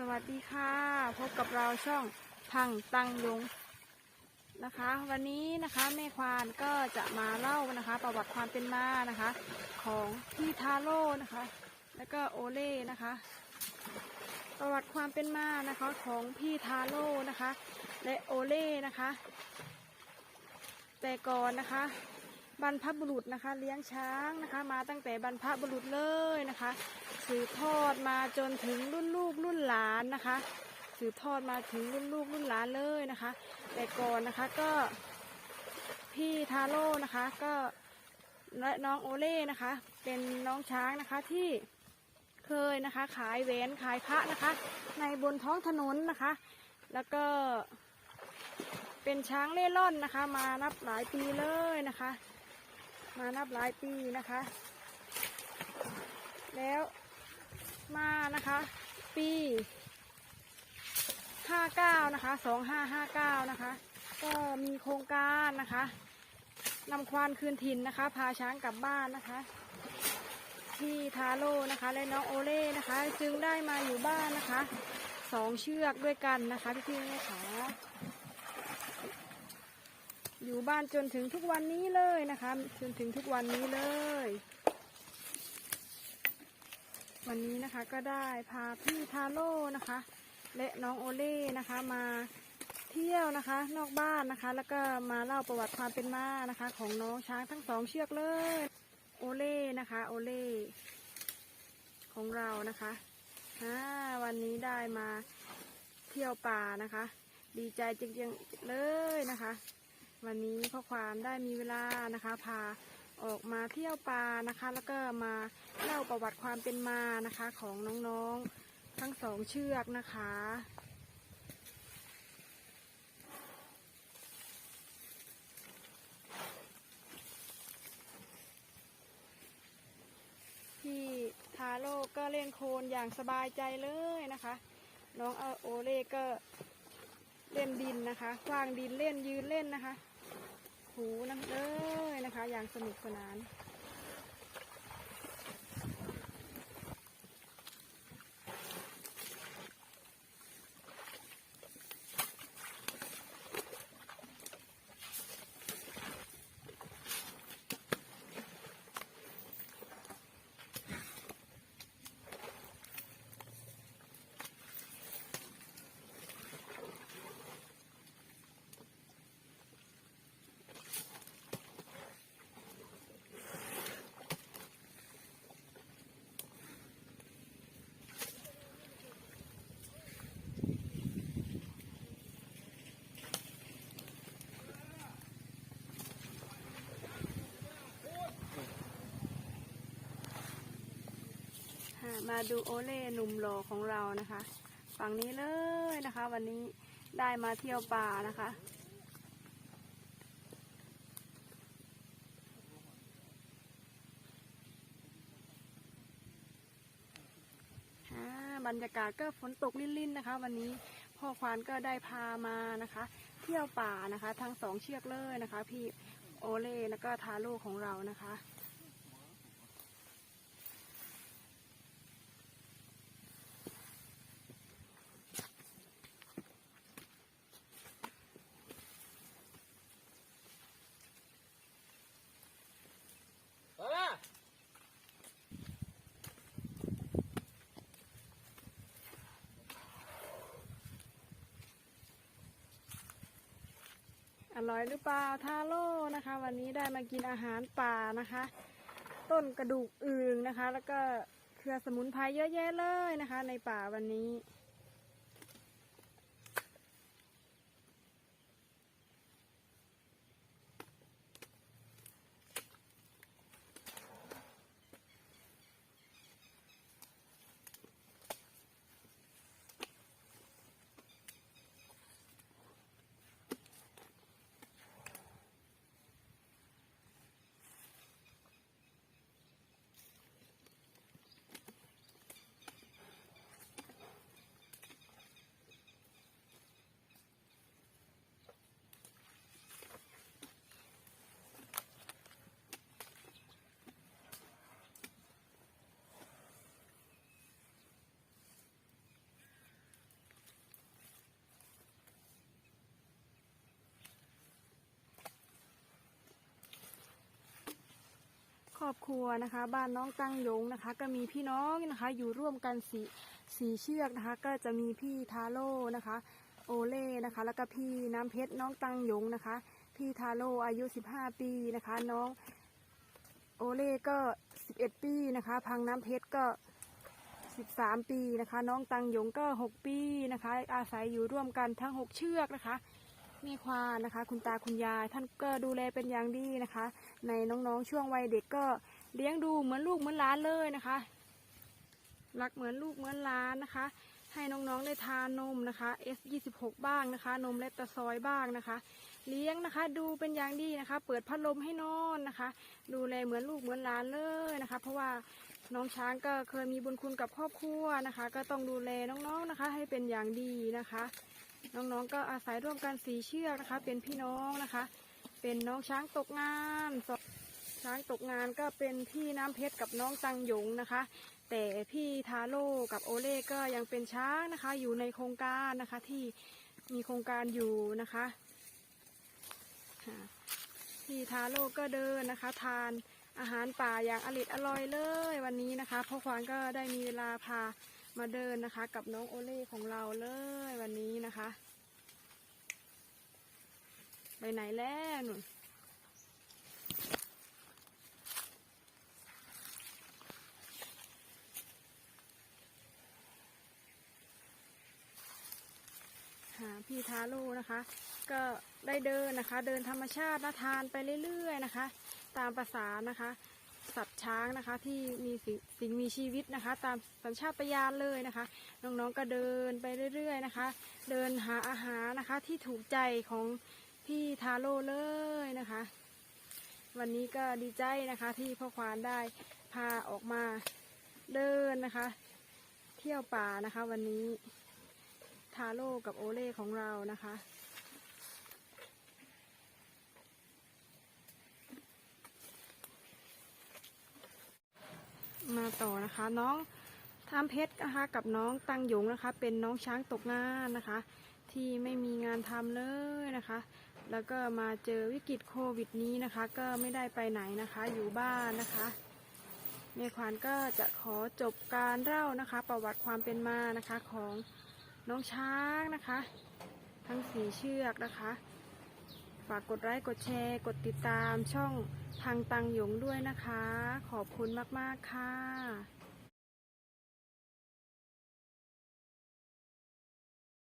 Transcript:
สวัสดีค่ะ พบกับเราช่องพังตังยงนะคะ วันนี้นะคะแม่ควานก็จะมาเล่านะคะ ประวัติความเป็นมานะคะ ของพี่ทาโร่นะคะ แล้วก็โอเล่นะคะ ประวัติความเป็นมานะคะของพี่ทาโร่นะคะ และโอเล่นะคะ แต่ก่อนนะคะ บรรพบุรุษนะคะ เลี้ยงช้างนะคะ มาตั้งแต่บรรพบุรุษเลยนะคะสืบทอดมาจนถึงรุ่นลูกรุ่นหลานนะคะสืบทอดมาถึงรุ่นลูกรุ่นหลานเลยนะคะ แต่ก่อนนะคะก็พี่ทาโร่นะคะก็และน้องโอเล่นะคะ เป็นน้องช้างนะคะที่เคยนะคะ ขายแหวนขายพระนะคะ ในบนท้องถนนนะคะ แล้วก็เป็นช้างเล่ร่อนนะคะ มานับหลายปีเลยนะคะ มานับหลายปีนะคะ แล้วมานะคะ ปี59นะคะ2559นะคะ ก็มีโครงการนะคะนำควานคืนถิ่นนะคะ พาช้างกลับบ้านนะคะ ที่ทาโร่นะคะ และน้องโอเล่นะคะ จึงได้มาอยู่บ้านนะคะสองเชือกด้วยกันนะคะพี่ๆแม่ขา อยู่บ้านจนถึงทุกวันนี้เลยนะคะ จนถึงทุกวันนี้เลย วันนี้นะคะก็ได้พาพี่ทาโร่นะคะ และน้องโอเล่นะคะมาเที่ยวนะคะ นอกบ้านนะคะ แล้วก็มาเล่าประวัติความเป็นมานะคะ ของน้องช้างทั้งสองเชือกเลยโอเล่นะคะโอเล่ของเรานะคะวันนี้ได้มาเที่ยวป่านะคะ ดีใจจริงๆเลยนะคะ วันนี้พ่อความได้มีเวลานะคะ พาออกมาเที่ยวป่านะคะ แล้วก็มาเล่าประวัติความเป็นมานะคะของน้องๆทั้งสองเชือกนะคะพี่ทาโร่ก็เล่นโคลนอย่างสบายใจเลยนะคะ น้องโอเล่ก็เล่นดินนะคะกว้างดินเล่นยืนเล่นนะคะ หูนั่นเลยนะคะ อย่างสนุกสนาน มาดูโอเล่หนุ่มหล่อของเรานะคะ ฝั่งนี้เลยนะคะ วันนี้ได้มาเที่ยวป่านะคะ บรรยากาศก็ฝนตกลิ่นๆนะคะ วันนี้พ่อควานก็ได้พามานะคะ เที่ยวป่านะคะ ทั้งสองเชือกเลยนะคะ พี่โอเล่แล้วก็ทาโร่ของเรานะคะ ร่อยหรือเปล่าทาโร่นะคะ วันนี้ได้มากินอาหารป่านะคะ ต้นกระดูกอึ่งนะคะ แล้วก็เครือสมุนไพรเยอะแยะเลยนะคะ ในป่าวันนี้ รอบครัวนะคะ บ้านน้องตั้งยงนะคะ ก็มีพี่น้องนะคะ อยู่ร่วมกันสีสีเชือกนะคะ ก็จะมีพี่ทาโร่นะคะ โอเล่นะคะ แล้วก็พี่น้ำเพชรน้องตั้งยงนะคะ พี่ทาโร่อายุ 15 ปีนะคะ น้องโอเล่ก็ 11 ปีนะคะ พังน้ำเพชรก็ 13 ปีนะคะ น้องตังยงก็ 6 ปีนะคะ อาศัยอยู่ร่วมกันทั้ง 6 เชือกนะคะ มีควานนะคะ คุณตาคุณยายท่านก็ดูแลเป็นอย่างดีนะคะ ในน้องๆช่วงวัยเด็กก็เลี้ยงดูเหมือนลูกเหมือนหลานเลยนะคะรักเหมือนลูกเหมือนหลานนะคะ ให้น้องๆได้ทานนมนะคะ S26 บ้างนะคะ นมเลตตาซอยบ้างนะคะ เลี้ยงนะคะดูเป็นอย่างดีนะคะ เปิดพัดลมให้นอนนะคะ ดูแลเหมือนลูกเหมือนหลานเลยนะคะ เพราะว่าน้องช้างก็เคยมีบุญคุณกับครอบครัวนะคะ ก็ต้องดูแลน้องๆนะคะ ให้เป็นอย่างดีนะคะ น้องๆก็อาศัยร่วมกันสีเชือกนะคะ เป็นพี่น้องนะคะ เป็นน้องช้างตกงานสองช้างตกงานก็เป็นพี่น้ำเพชรกับน้องตังหยงนะคะ แต่พี่ทาโร่กับโอเล่ก็ยังเป็นช้างนะคะ อยู่ในโครงการนะคะที่มีโครงการอยู่นะคะพี่ทาโร่ก็เดินนะคะ ทานอาหารป่าอย่างอร่อยอร่อยเลยวันนี้นะคะพ่อควานก็ได้มีเวลาพามาเดินนะคะ กับน้องโอเล่ของเราเลย นะคะ ไปไหนแล้วหนุนหาพี่ทาโร่นะคะ ก็ได้เดินนะคะ เดินธรรมชาตินะทานไปเรื่อยๆนะคะ ตามภาษานะคะ สัตว์ช้างนะคะ ที่มีสิ่งสิ่งมีชีวิตนะคะ ตามสัญชาตญาณเลยนะคะ น้องๆก็เดินไปเรื่อย ๆ นะคะ เดินหาอาหารนะคะที่ถูกใจของพี่ทาโร่เลยนะคะ วันนี้ก็ดีใจนะคะที่พ่อควานได้พาออกมาเดินนะคะ เที่ยวป่านะคะ วันนี้ทาโร่กับโอเล่ของเรานะคะ มาต่อนะคะ น้องทามเพชรนะคะ กับน้องตังหยงนะคะ เป็นน้องช้างตกงานนะคะ ที่ไม่มีงานทำเลยนะคะ แล้วก็มาเจอวิกฤตโควิดนี้นะคะ ก็ไม่ได้ไปไหนนะคะ อยู่บ้านนะคะเมควานก็จะขอจบการเล่านะคะ ประวัติความเป็นมานะคะของน้องช้างนะคะ ทั้งสีเชือกนะคะ ฝากกดไลค์กดแชร์ กดติดตามช่อง ทางตังหยงด้วยนะคะ ขอบคุณมาก ๆ ค่ะ